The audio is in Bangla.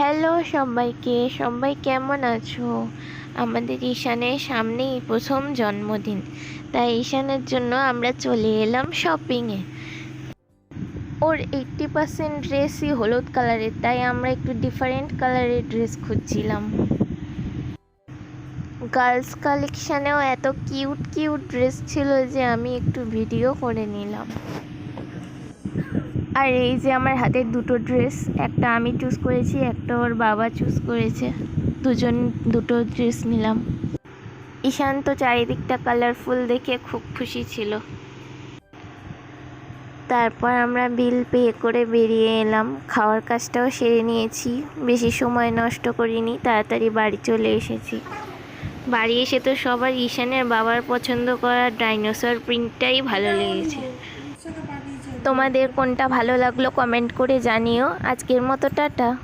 হ্যালো সবাইকে, সবাই কেমন আছো? আমাদের ঈশানের সামনেই প্রথম জন্মদিন, তাই ঈশানের জন্য আমরা চলে এলাম শপিংয়ে ওর এইট্টি পার্সেন্ট ড্রেসই হলুদ কালারের, তাই আমরা একটু ডিফারেন্ট কালারের ড্রেস খুঁজছিলাম। গার্লস কালেকশানেও এত কিউট কিউট ড্রেস ছিল যে আমি একটু ভিডিও করে নিলাম। আর এই যে আমার হাতের দুটো ড্রেস, একটা আমি চুজ করেছি, একটা ওর বাবা চুজ করেছে। দুজন, দুটো ড্রেস নিলাম। ঈশান তো চারিদিকটা কালারফুল দেখে খুব খুশি ছিল। তারপর আমরা বিল পে করে বেরিয়ে এলাম। খাওয়ার কাজটাও সেরে নিয়েছি। বেশি সময় নষ্ট করিনি, তাড়াতাড়ি বাড়ি চলে এসেছি। বাড়ি এসে তো সবার ঈশানের বাবার পছন্দ করা ডাইনোসর প্রিন্টটাই ভালো লেগেছে। তোমাদের কোনটা ভালো লাগল কমেন্ট করে জানিও। আজকের মতো টাটা।